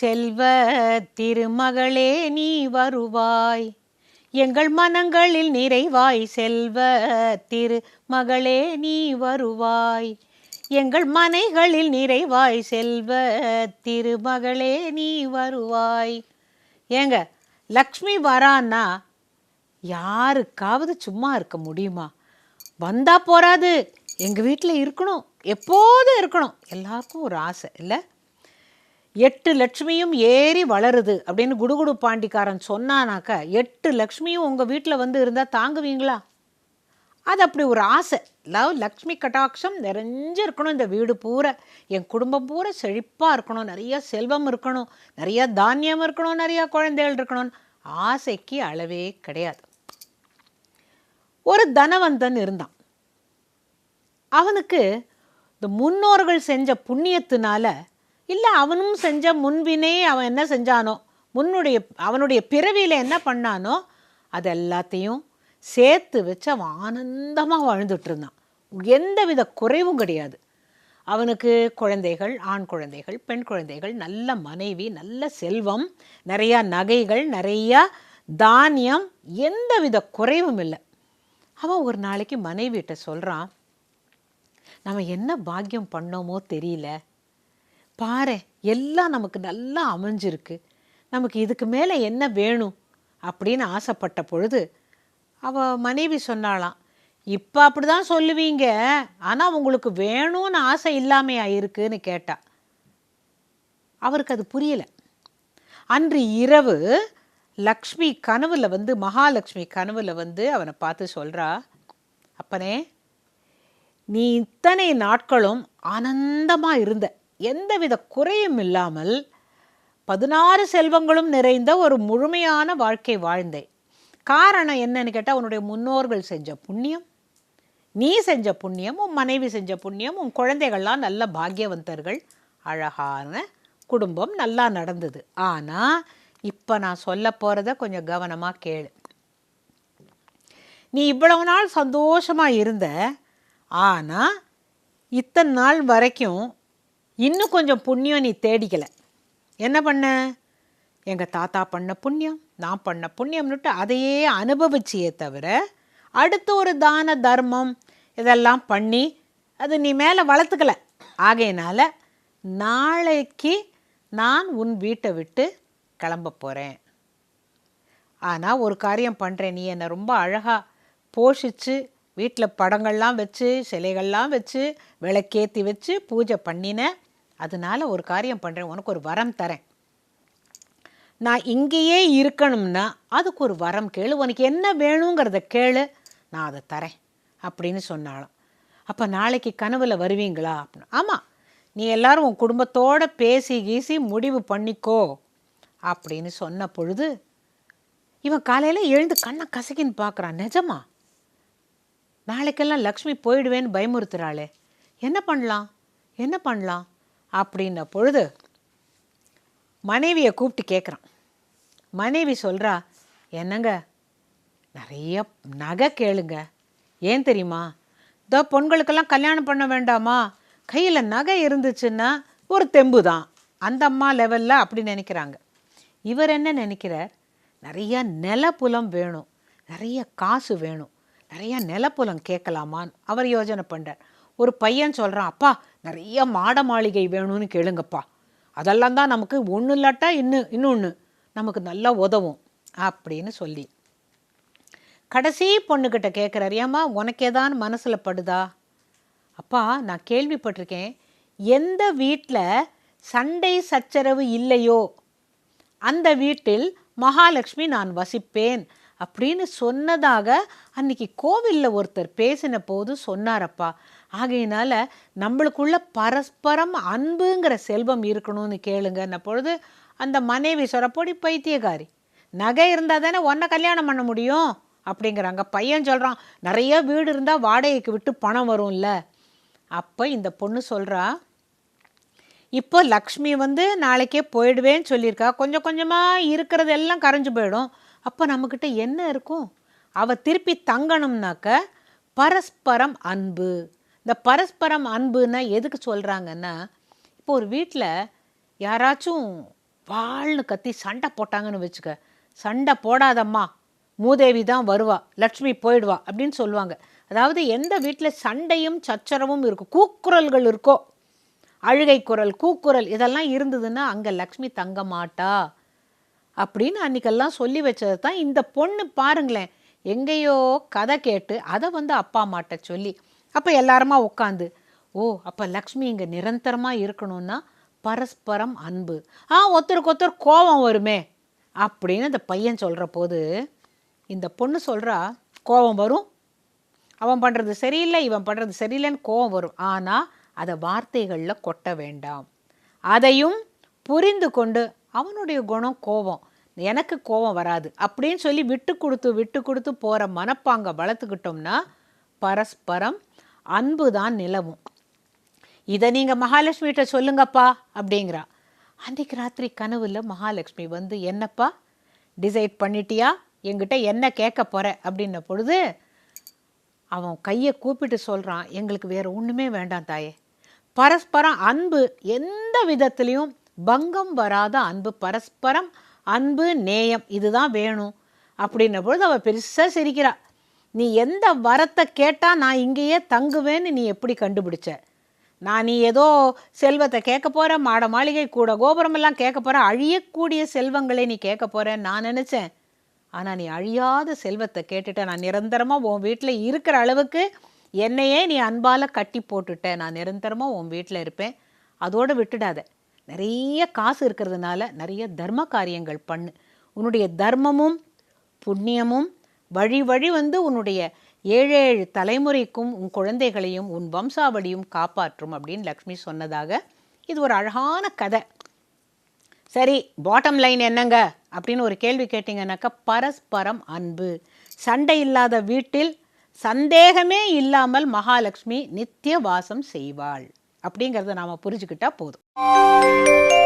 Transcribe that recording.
செல்வ திருமகளே நீ வருவாய். எங்கள் மனங்களில் நிறைவாய் செல்வ திருமகளே நீ வருவாய். எங்கள் மனைகளில் நிறைவாய் செல்வ திருமகளே நீ வருவாய். ஏங்க லக்ஷ்மி வரான்னா யாருக்காவது சும்மா இருக்க முடியுமா? வந்தா போறாது. எங்கள் வீட்டில் இருக்கணும். எப்போதும் இருக்கணும். எல்லாருக்கும் ஒரு ஆசை இல்லை? எட்டு லட்சுமியும் ஏறி வளருது அப்படின்னு குடுகுடு பாண்டிக்காரன் சொன்னானாக்கா எட்டு லக்ஷ்மியும் உங்கள் வீட்டில் வந்து இருந்தால் தாங்குவீங்களா? அது அப்படி ஒரு ஆசை. லவ் லக்ஷ்மி கட்டாட்சம் நிறைஞ்சு இருக்கணும் இந்த வீடு பூரா. என் குடும்பம் பூரா செழிப்பாக இருக்கணும். நிறைய செல்வம் இருக்கணும். நிறையா தானியம் இருக்கணும். நிறையா குழந்தைகள் இருக்கணும் ஆசைக்கு அளவே கிடையாது. ஒரு தனவந்தன் இருந்தான். அவனுக்கு இந்த முன்னோர்கள் செஞ்ச புண்ணியத்தினால இல்லை அவனும் செஞ்ச முன்வினே அவன் என்ன செஞ்சானோ முன்னுடைய அவனுடைய பிறவியில் என்ன பண்ணானோ அது எல்லாத்தையும் சேர்த்து வச்சு அவன் ஆனந்தமாக வாழ்ந்துட்டு இருந்தான் எந்தவித குறைவும் கிடையாது. அவனுக்கு குழந்தைகள் ஆண் குழந்தைகள் பெண் குழந்தைகள் நல்ல மனைவி நல்ல செல்வம் நிறையா நகைகள் நிறையா தானியம் எந்தவித குறைவும் இல்லை. அவன் ஒரு நாளைக்கு மனைவிட்ட சொல்கிறான் நம்ம என்ன பாக்கியம் பண்ணோமோ தெரியல. பாரு எல்லாம் நமக்கு நல்லா அமைஞ்சிருக்கு. நமக்கு இதுக்கு மேலே என்ன வேணும் அப்படின்னு ஆசைப்பட்ட பொழுது அவ மனைவி சொன்னாளாம் இப்போ அப்படி தான் சொல்லுவீங்க. ஆனால் உங்களுக்கு வேணும்னு ஆசை இல்லாமையா இருக்குன்னு கேட்டா. அவருக்கு அது புரியல. அன்று இரவு லக்ஷ்மி கனவுல வந்து மகாலட்சுமி கனவுல வந்து அவனை பார்த்து சொல்றா அப்பனே நீ இத்தனை நாட்களும் ஆனந்தமாக இருந்த. எந்தவித குறையும் இல்லாமல் பதினாறு செல்வங்களும் நிறைந்த ஒரு முழுமையான வாழ்க்கை வாழ்ந்தேன். காரணம் என்னன்னு கேட்டால் உன்னுடைய முன்னோர்கள் செஞ்ச புண்ணியம் நீ செஞ்ச புண்ணியம் உன் மனைவி செஞ்ச புண்ணியம் உன் குழந்தைகள்லாம் நல்ல பாக்கியவந்தர்கள் அழகான குடும்பம் நல்லா நடந்தது. ஆனால் இப்போ நான் சொல்ல போகிறத கொஞ்சம் கவனமாக கேளு. நீ இவ்வளவு நாள் சந்தோஷமாக இருந்த ஆனால் இத்தனை நாள் வரைக்கும் இன்னும் கொஞ்சம் புண்ணியம் நீ தேடிக்கல. என்ன பண்ண? எங்கள் தாத்தா பண்ண புண்ணியம் நான் பண்ண புண்ணியம்னுட்டு அதையே அனுபவிச்சியே தவிர அடுத்து ஒரு தான தர்மம் இதெல்லாம் பண்ணி அது நீ மேலே வளர்த்துக்கல. ஆகையினால நாளைக்கு நான் உன் வீட்டை விட்டு கிளம்ப போகிறேன் ஆனால் ஒரு காரியம் பண்ணுறேன் நீ என்னை ரொம்ப அழகாக போஷித்து வீட்டில் படங்கள்லாம் வச்சு சிலைகள்லாம் வச்சு விளக்கேற்றி வச்சு பூஜை பண்ணின அதனால ஒரு காரியம் பண்ணுறேன் உனக்கு ஒரு வரம் தரேன். நான் இங்கேயே இருக்கணும்னா அதுக்கு ஒரு வரம் கேளு உனக்கு என்ன வேணுங்கிறத கேளு நான் அதை தரேன் அப்படின்னு சொன்னாலும் அப்போ நாளைக்கு கனவில் வருவீங்களா அப்படின்னு. ஆமாம் நீ எல்லாரும் உன் குடும்பத்தோட பேசி கீசி முடிவு பண்ணிக்கோ அப்படின்னு சொன்ன பொழுது இவன் காலையில் எழுந்து கண்ணை கசக்கின்னு பார்க்குறான் நிஜமா? நாளைக்கெல்லாம் லக்ஷ்மி போயிடுவேன்னு பயமுறுத்துறாளே. என்ன பண்ணலாம்? என்ன பண்ணலாம்? அப்படின்ன பொழுது மனைவியை கூப்பிட்டு கேட்குறான் மனைவி சொல்கிறா என்னங்க? நிறைய நகை கேளுங்க. ஏன் தெரியுமா? இதோ பொண்களுக்கெல்லாம் கல்யாணம் பண்ண வேண்டாமா? கையில் நகை இருந்துச்சுன்னா ஒரு தெம்பு தான் அந்த அம்மா லெவலில் அப்படி நினைக்கிறாங்க. இவர் என்ன நினைக்கிறார்? நிறைய நிலப்புலம் வேணும். நிறைய காசு வேணும். நிறைய நிலப்புலம் கேட்கலாமான்னு அவர் யோஜனை பண்ணுறார் ஒரு பையன் சொல்கிறான் அப்பா நிறைய மாட மாளிகை வேணும்னு கேளுங்கப்பா. அதெல்லாம் தான் நமக்கு ஒன்று இல்லாட்டா இன்னும் இன்னொன்று நமக்கு நல்லா உதவும் அப்படின்னு சொல்லி. கடைசி பொண்ணுக்கிட்ட கேட்குறாரு ஏம்மா உனக்கு ஏதான் மனசில் படுதா? அப்பா நான் கேள்விப்பட்டிருக்கேன். எந்த வீட்டில் சண்டை சச்சரவு இல்லையோ அந்த வீட்டில் மகாலட்சுமி நான் வசிப்பேன். அப்படின்னு சொன்னதாக அன்னைக்கு கோவிலில் ஒருத்தர் பேசின போது சொன்னாரப்பா. ஆகையினால நம்மளுக்குள்ள பரஸ்பரம் அன்புங்கிற செல்வம் இருக்கணும்னு கேளுங்கன்ன பொழுது அந்த மனைவி சொரப்பொடி பைத்தியக்காரி நகை இருந்தால் தானே ஒன்றை கல்யாணம் பண்ண முடியும்? அப்படிங்கிறாங்க. பையன் சொல்கிறான் நிறைய வீடு இருந்தால் வாடகைக்கு விட்டு பணம் வரும்ல. அப்போ இந்த பொண்ணு சொல்கிறா இப்போ லக்ஷ்மி வந்து நாளைக்கே போயிடுவேன்னு சொல்லியிருக்கா. கொஞ்சம் கொஞ்சமாக இருக்கிறதெல்லாம் கரைஞ்சு போயிடும். அப்போ நம்மக்கிட்ட என்ன இருக்கும் அவள் திருப்பி தங்கணும்னாக்க பரஸ்பரம் அன்பு. இந்த பரஸ்பரம் அன்புன்னா எதுக்கு சொல்கிறாங்கன்னா இப்போ ஒரு வீட்டில் யாராச்சும் வாழ்னு கத்தி சண்டை போட்டாங்கன்னு வச்சுக்க சண்டை போடாதம்மா மூதேவி தான் வருவா லட்சுமி போயிடுவா அப்படின்னு சொல்லுவாங்க. அதாவது எந்த வீட்டில் சண்டையும் சச்சரவும் இருக்கும் கூக்குரல்கள் இருக்கோ அழுகை குரல் கூக்குரல் இதெல்லாம் இருந்ததுன்னா அங்கே லக்ஷ்மி தங்க மாட்டா. அப்படின்னு அன்னைக்கெல்லாம் சொல்லி வச்சது தான் இந்த பொண்ணு பாருங்களேன் எங்கேயோ கதை கேட்டு அதை வந்து அப்பா அம்மாட்ட சொல்லி அப்போ எல்லாருமா உட்காந்து ஓ அப்போ லக்ஷ்மி இங்கே நிரந்தரமாக இருக்கணும்னா பரஸ்பரம் அன்பு ஆ ஒருத்தருக்கு ஒருத்தர் கோபம் வருமே அப்படின்னு அந்த பையன் சொல்கிற போது இந்த பொண்ணு சொல்கிறா கோபம் வரும் அவன் பண்ணுறது சரியில்லை இவன் பண்ணுறது சரியில்லைன்னு கோபம் வரும் ஆனால் அதை வார்த்தைகளில் கொட்ட வேண்டாம். அதையும் புரிந்து கொண்டு அவனுடைய குணம் கோபம். எனக்கு கோபம் வராது. அப்படின்னு சொல்லி விட்டு கொடுத்து விட்டு கொடுத்து போகிற மனப்பாங்க வளர்த்துக்கிட்டோம்னா பரஸ்பரம் அன்பு தான் நிலவும். இதை நீங்கள் மகாலட்சுமிகிட்ட சொல்லுங்கப்பா அப்படிங்கிறா. அன்றைக்கு ராத்திரி கனவில் மகாலட்சுமி வந்து என்னப்பா டிசைட் பண்ணிட்டியா? எங்கிட்ட என்ன கேட்க போகிற அப்படின்ன பொழுது அவன் கையை கூப்பிட்டு சொல்கிறான் எங்களுக்கு வேறு ஒன்றுமே வேண்டாம் தாயே. பரஸ்பரம் அன்பு எந்த விதத்துலேயும் பங்கம் வராத அன்பு பரஸ்பரம் அன்பு நேயம் இதுதான் வேணும். அப்படின்ன பொழுது அவள் பெருசாக சிரிக்கிறா. நீ எந்த வரத்தை கேட்டால் நான் இங்கேயே தங்குவேன்னு நீ எப்படி கண்டுபிடிச்ச? நான் நீ ஏதோ செல்வத்தை கேட்க போகிற மாட மாளிகை கூட கோபுரமெல்லாம் கேட்க போகிற அழியக்கூடிய செல்வங்களை நீ கேட்க போகிறேன்னு நான் நினச்சேன். ஆனால் நீ அழியாத செல்வத்தை கேட்டுட்ட. நான் நிரந்தரமாக உன் வீட்டில் இருக்கிற அளவுக்கு என்னையே நீ அன்பால் கட்டி போட்டுட்ட. நான் நிரந்தரமாக உன் வீட்டில் இருப்பேன். அதோடு விட்டுடாத. நிறைய காசு இருக்கிறதுனால நிறைய தர்ம காரியங்கள் பண்ணு. உன்னுடைய தர்மமும் புண்ணியமும் வழி வழி வந்து உன்னுடைய ஏழு ஏழு தலைமுறைக்கும் உன் குழந்தைகளையும் உன் வம்சாவளியும் காப்பாற்றும் அப்படின்னு லக்ஷ்மி சொன்னதாக இது ஒரு அழகான கதை. சரி பாட்டம் லைன் என்னங்க? அப்படின்னு ஒரு கேள்வி கேட்டிங்கன்னாக்கா பரஸ்பரம் அன்பு. சண்டை இல்லாத வீட்டில் சந்தேகமே இல்லாமல் மகாலட்சுமி நித்திய வாசம் செய்வாள். அப்படிங்கிறத நாம் புரிஞ்சுக்கிட்டா போதும். Música